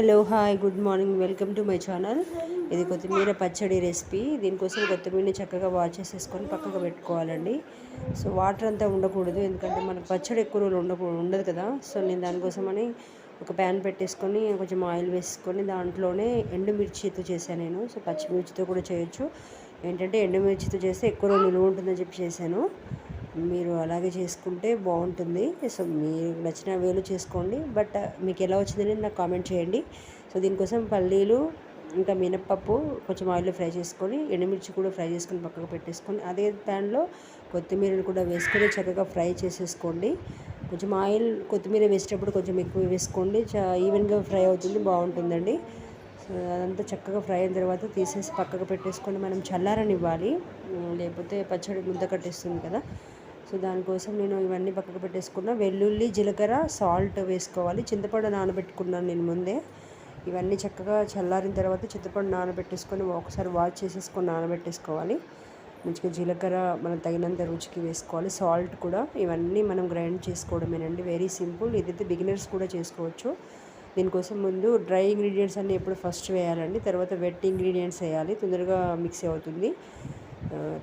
Hello hi good morning welcome to my channel ఇది కొత్తిమీర పచ్చడి రెసిపీ దీనికోసం కొత్తిమీరని చక్కగా వాష్ చేసేసుకొని పక్కకు పెట్టుకోవాలండి. సో వాటర్ అంతా ఉండకూడదు ఎందుకంటే మనకు పచ్చడి ఎక్కువ రోజులు ఉండకూ ఉండదు కదా. సో నేను దానికోసమని ఒక ప్యాన్ పెట్టేసుకొని కొంచెం ఆయిల్ వేసుకొని దాంట్లోనే ఎండుమిర్చితో చేశాను నేను. సో పచ్చిమిర్చితో కూడా చేయొచ్చు. ఏంటంటే ఎండుమిర్చితో చేస్తే ఎక్కువ రోజులు నిలువ ఉంటుందని చెప్పి చేశాను. మీరు అలాగే చేసుకుంటే బాగుంటుంది. సో మీరు నచ్చిన వేలు చేసుకోండి. బట్ మీకు ఎలా వచ్చిందని నాకు కామెంట్ చేయండి. సో దీనికోసం పల్లీలు ఇంకా మినప్పప్పు కొంచెం ఆయిల్లో ఫ్రై చేసుకొని ఎండుమిర్చి కూడా ఫ్రై చేసుకొని పక్కకు పెట్టేసుకొని అదే ప్యాన్లో కొత్తిమీరని కూడా వేసుకొని చక్కగా ఫ్రై చేసేసుకోండి. కొంచెం ఆయిల్ కొత్తిమీర వేసేటప్పుడు కొంచెం ఎక్కువ వేసుకోండి. చా ఈవెన్గా ఫ్రై అవుతుంది బాగుంటుందండి. సో అదంతా చక్కగా ఫ్రై అయిన తర్వాత తీసేసి పక్కకు పెట్టేసుకొని మనం చల్లారని ఇవ్వాలి లేకపోతే పచ్చడి ముద్ద కట్టేస్తుంది కదా. సో దానికోసం నేను ఇవన్నీ పక్కకు పెట్టేసుకున్న. వెల్లుల్లి జీలకర్ర సాల్ట్ వేసుకోవాలి. చింతపండు నానబెట్టుకున్నాను నేను ముందే. ఇవన్నీ చక్కగా చల్లారిన తర్వాత చింతపండు నానబెట్టేసుకొని ఒకసారి వాష్ చేసేసుకొని నానబెట్టేసుకోవాలి. మంచిగా జీలకర్ర మనం తగినంత రుచికి వేసుకోవాలి. సాల్ట్ కూడా. ఇవన్నీ మనం గ్రైండ్ చేసుకోవడమేనండి. Very simple. ఇదైతే బిగినర్స్ కూడా చేసుకోవచ్చు. దీనికోసం ముందు డ్రై ఇంగ్రీడియంట్స్ అన్నీ ఎప్పుడు ఫస్ట్ వేయాలండి. తర్వాత వెట్ ఇంగ్రీడియంట్స్ వేయాలి. తొందరగా మిక్స్ అవుతుంది.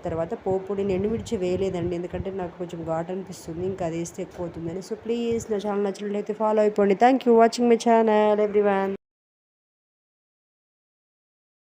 తర్వాత పోపుడి ఎండుమిర్చి వేయలేదండి. ఎందుకంటే నాకు కొంచెం ఘాట్ అనిపిస్తుంది. ఇంకా అది వేస్తే ఎక్కువ అవుతుందని. సో ప్లీజ్ నా ఛానల్ నచ్చినట్లయితే ఫాలో అయిపోండి. Thank you watching my channel everyone